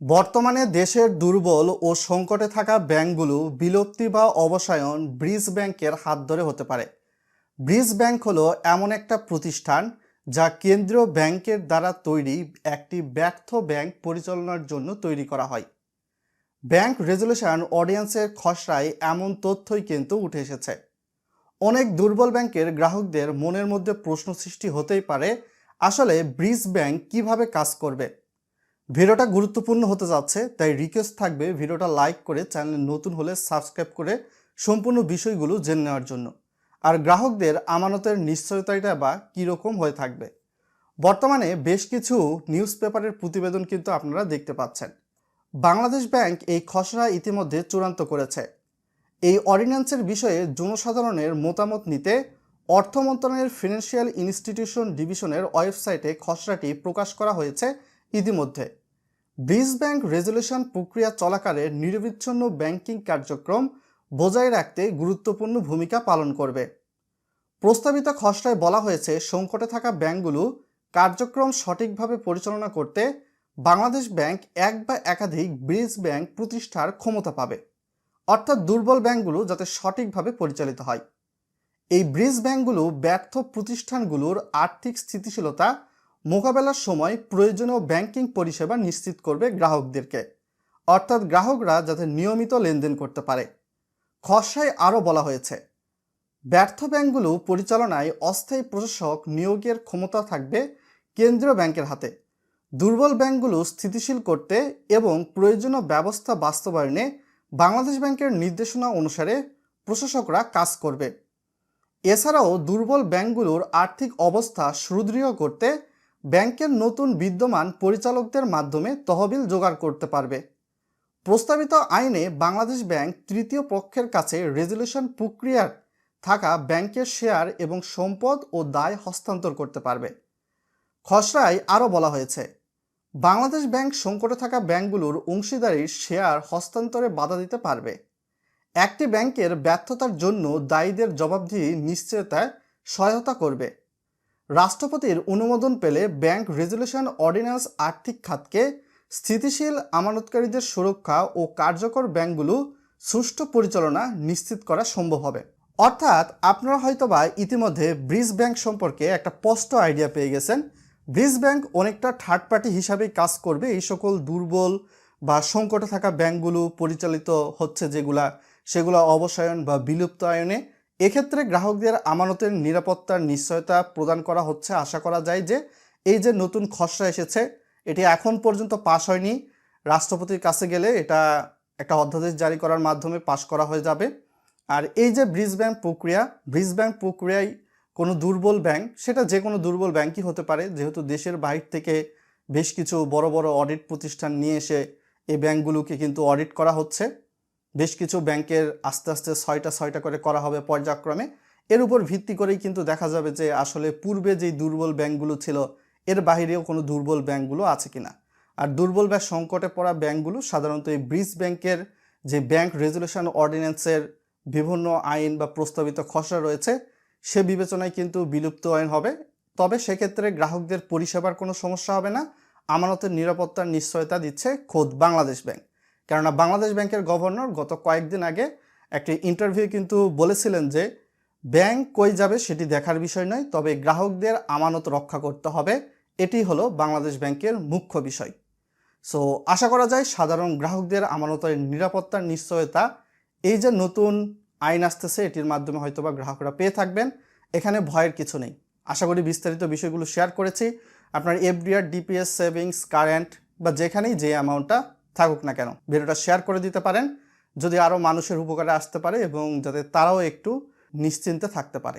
বর্তমানে দেশের দুর্বল ও সংকটে থাকা ব্যাংকগুলো বিলুপ্তি বা অবসায়ন ব্রিজ ব্যাংকের হাত ধরে হতে পারে। ব্রিজ ব্যাংক হলো এমন একটা প্রতিষ্ঠান যা কেন্দ্রীয় ব্যাংকের দ্বারা তৈরি একটি ব্যর্থ ব্যাংক পরিচালনার জন্য তৈরি করা হয়। ব্যাংক রেজলিউশন অডিয়েন্সের খসড়ায় এমন তথ্যই কিন্তু উঠে এসেছে। অনেক দুর্বল ব্যাংকের গ্রাহকদের মনের মধ্যে প্রশ্ন সৃষ্টি হতেই পারে, আসলে ব্রিজ ব্যাংক কীভাবে কাজ করবে? ভিডিওটা গুরুত্বপূর্ণ হতে যাচ্ছে, তাই রিকোয়েস্ট থাকবে ভিডিওটা লাইক করে চ্যানেল নতুন হলে সাবস্ক্রাইব করে সম্পূর্ণ বিষয়গুলো জেনে নেওয়ার জন্য। আর গ্রাহকদের আমানতের নিশ্চয়তাটা বা কীরকম হয়ে থাকবে? বর্তমানে বেশ কিছু নিউজ পেপারের প্রতিবেদন কিন্তু আপনারা দেখতে পাচ্ছেন। বাংলাদেশ ব্যাংক এই খসড়া ইতিমধ্যে চূড়ান্ত করেছে। এই অর্ডিন্যান্সের বিষয়ে জনসাধারণের মতামত নিতে অর্থ মন্ত্রণালয়ের ফিনান্সিয়াল ইনস্টিটিউশন ডিভিশনের ওয়েবসাইটে খসড়াটি প্রকাশ করা হয়েছে ইতিমধ্যে ব্রিজ ব্যাংক রেজলিউশন প্রক্রিয়া চলাকালে নিরবিচ্ছিন্ন ব্যাংকিং কার্যক্রম বজায় রাখতে গুরুত্বপূর্ণ ভূমিকা পালন করবে। প্রস্তাবিত খসড়ায় বলা হয়েছে, সংকটে থাকা ব্যাংকগুলো কার্যক্রম সঠিকভাবে পরিচালনা করতে বাংলাদেশ ব্যাংক এক বা একাধিক ব্রিজ ব্যাংক প্রতিষ্ঠার ক্ষমতা পাবে। অর্থাৎ দুর্বল ব্যাংকগুলো যাতে সঠিকভাবে পরিচালিত হয়। এই ব্রিজ ব্যাংকগুলো ব্যর্থ প্রতিষ্ঠানগুলোর আর্থিক স্থিতিশীলতা মোকাবেলার সময় প্রয়োজনীয় ব্যাংকিং পরিষেবা নিশ্চিত করবে গ্রাহকদেরকে। অর্থাৎ গ্রাহকরা যাতে নিয়মিত লেনদেন করতে পারে। খসায় আরও বলা হয়েছে, ব্যর্থ ব্যাংকগুলো পরিচালনায় অস্থায়ী প্রশাসক নিয়োগের ক্ষমতা থাকবে কেন্দ্রীয় ব্যাংকের হাতে। দুর্বল ব্যাংকগুলো স্থিতিশীল করতে এবং প্রয়োজনীয় ব্যবস্থা বাস্তবায়নে বাংলাদেশ ব্যাংকের নির্দেশনা অনুসারে প্রশাসকরা কাজ করবে। এছাড়াও দুর্বল ব্যাংকগুলোর আর্থিক অবস্থা সুদৃঢ় করতে ব্যাংকের নতুন বিদ্যমান পরিচালকদের মাধ্যমে তহবিল জোগাড় করতে পারবে। প্রস্তাবিত আইনে বাংলাদেশ ব্যাংক তৃতীয় পক্ষের কাছে রেজলিউশন প্রক্রিয়ার থাকা ব্যাংকের শেয়ার এবং সম্পদ ও দায় হস্তান্তর করতে পারবে। খসড়ায় আরও বলা হয়েছে, বাংলাদেশ ব্যাংক সংকটে থাকা ব্যাংকগুলোর অংশীদারির শেয়ার হস্তান্তরে বাধা দিতে পারবে। একটি ব্যাংকের ব্যর্থতার জন্য দায়ীদের জবাবদিহি নিশ্চয়তায় সহায়তা করবে। রাষ্ট্রপতির অনুমোদন পেলে ব্যাংক রেজলিউশন অর্ডিন্যান্স আর্থিক খাতকে স্থিতিশীল আমানতকারীদের সুরক্ষা ও কার্যকর ব্যাংকগুলো সুষ্ঠু পরিচালনা নিশ্চিত করা সম্ভব হবে। অর্থাৎ আপনারা হয়তোবা ইতিমধ্যে ব্রিজ ব্যাংক সম্পর্কে একটা স্পষ্ট আইডিয়া পেয়ে গেছেন। ব্রিজ ব্যাংক অনেকটা থার্ড পার্টি হিসাবেই কাজ করবে। এই সকল দুর্বল বা সংকটে থাকা ব্যাংকগুলো পরিচালিত হচ্ছে যেগুলা, সেগুলো অবসায়ন বা বিলুপ্তায়নে এক্ষেত্রে গ্রাহকদের আমানতের নিরাপত্তার নিশ্চয়তা প্রদান করা হচ্ছে। আশা করা যায় যে এই যে নতুন খসড়া এসেছে, এটি এখন পর্যন্ত পাশ হয়নি। রাষ্ট্রপতির কাছে গেলে এটা একটা অধ্যাদেশ জারি করার মাধ্যমে পাশ করা হয়ে যাবে। আর এই যে ব্রিজ ব্যাংক প্রক্রিয়া, ব্রিজ ব্যাংক প্রক্রিয়ায় কোনো দুর্বল ব্যাংক, সেটা যে কোনো দুর্বল ব্যাংকই হতে পারে। যেহেতু দেশের বাইরে থেকে বেশ কিছু বড় বড় অডিট প্রতিষ্ঠান নিয়ে এসে এই ব্যাংকগুলোকে কিন্তু অডিট করা হচ্ছে। বেশ কিছু ব্যাংকের আস্তে আস্তে ছয়টা ছয়টা করে করা হবে পর্যায়ক্রমে। এর উপর ভিত্তি করেই কিন্তু দেখা যাবে যে আসলে পূর্বে যেই দুর্বল ব্যাংকগুলো ছিল, এর বাহিরেও কোনো দুর্বল ব্যাংকগুলো আছে কিনা। আর দুর্বল বা সংকটে পড়া ব্যাংকগুলো সাধারণত এই ব্রিজ ব্যাংকের যে ব্যাংক রেজলিউশন অর্ডিন্যান্সের বিভিন্ন আইন বা প্রস্তাবিত খসড়া রয়েছে, সে বিবেচনায় কিন্তু বিলুপ্ত আইন হবে। তবে সেক্ষেত্রে গ্রাহকদের পরিষেবার কোনো সমস্যা হবে না। আমানতের নিরাপত্তার নিশ্চয়তা দিচ্ছে খোদ বাংলাদেশ ব্যাংক। কেননা বাংলাদেশ ব্যাংকের গভর্নর গত কয়েকদিন আগে একটি ইন্টারভিউ কিন্তু বলেছিলেন যে, ব্যাংক কই যাবে সেটি দেখার বিষয় নয়, তবে গ্রাহকদের আমানত রক্ষা করতে হবে। এটি হলো বাংলাদেশ ব্যাংকের মুখ্য বিষয়। সো আশা করা যায় সাধারণ গ্রাহকদের আমানতের নিরাপত্তার নিশ্চয়তা, এই যে নতুন আইন আসতেছে, এটির মাধ্যমে হয়তোবা গ্রাহকরা পেয়ে থাকবেন, এখানে ভয়ের কিছু নেই। আশা করি বিস্তারিত বিষয়গুলো শেয়ার করেছি। আপনার এফডিআর ডিপিএস সেভিংস কারেন্ট বা যেখানেই যে অ্যামাউন্টটা থাকুক না কেন, ভিডিওটা শেয়ার করে দিতে পারেন, যদি আরও মানুষের উপকারে আসতে পারে এবং যাতে তারাও একটু নিশ্চিন্তে থাকতে পারে।